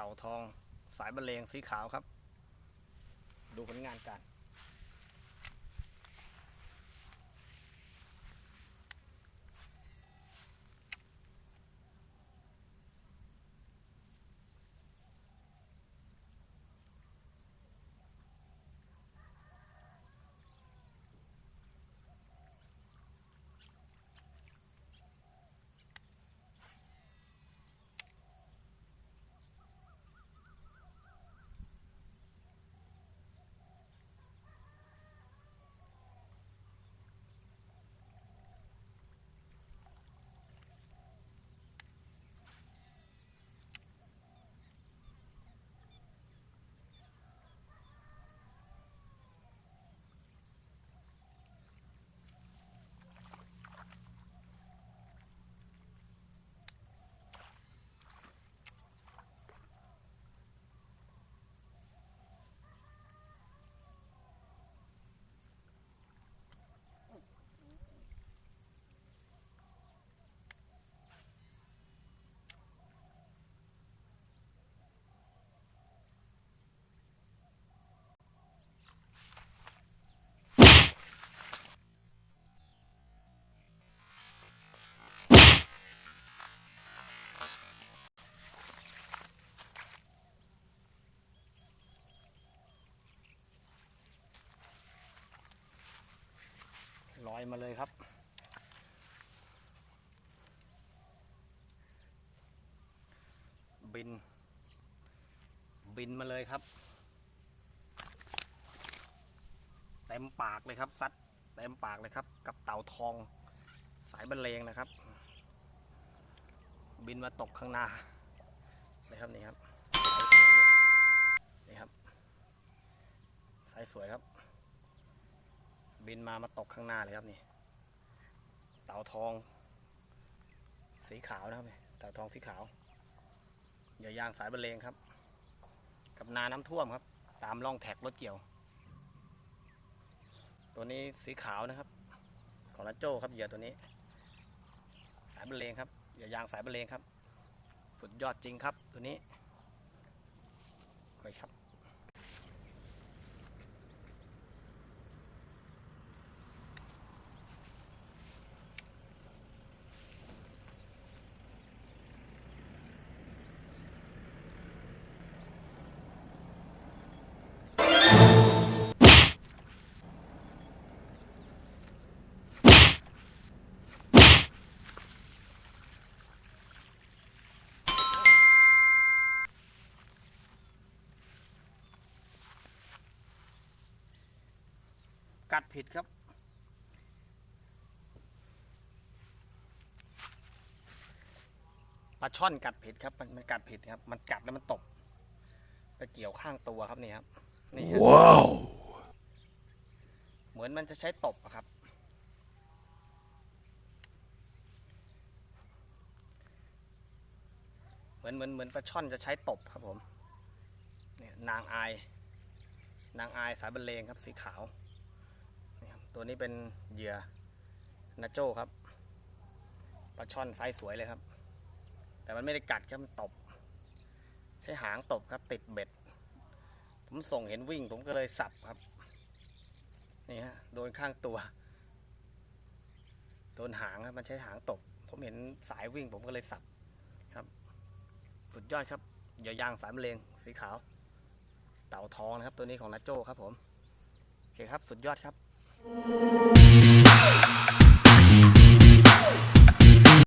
เต่าทอง สายบรรเลงสีขาวครับ ดูผลงานกัน ลอยมาเลยครับ บิน บินมาเลยครับ เต็มปากเลยครับซัดเต็มปากเลยครับ กับเต่าทอง สายบรรเลงนะครับ บินมาตกข้างหน้าเลยครับนี่ครับ นี่ครับ สายสวยครับ บินมามาตกข้างหน้าเลยครับนี่เต่าทอง สีขาวนะครับนี่เต่าทองสีขาวอย่ายางสายบรรเลงครับ กับนาน้ำท่วมครับ ตามร่องแท็กรถเกี่ยว ตัวนี้สีขาวนะครับ ของนัโจ้ครับเหยื่อตัวนี้ สายบรรเลงครับอย่ายางสายบรรเลงครับ สุดยอดจริงครับตัวนี้ไปครับ กัดผิดครับ ปลาช่อนกัดผิดครับ มันมันกัดผิดครับ มันกัดแล้วมันตบไปเกี่ยวข้างตัวครับนี่ครับนี่ฮะ Wow. เหมือนมันจะใช้ตบอะครับ เหมือนเหมือนเหมือนปลาช่อนจะใช้ตบครับผมเนี่ยนางอาย นางอายสายบรรเลงครับสีขาวนี่ครับ ตัวนี้เป็นเหยื่อนาโจ้ครับปลาช่อนไซส์สวยเลยครับ แต่มันไม่ได้กัดครับมันตบ ใช้หางตบครับติดเบ็ด ผมส่งเห็นวิ่งผมก็เลยสับครับ นี่ฮะโดนข้างตัว โดนหางครับมันใช้หางตบ ผมเห็นสายวิ่งผมก็เลยสับครับ สุดยอดครับอย่ายางสายมะเร็งสีขาว เต่าทองนะครับ ตัวนี้ของนาโจ้ครับผมโอเคครับ สุดยอดครับ Thank you.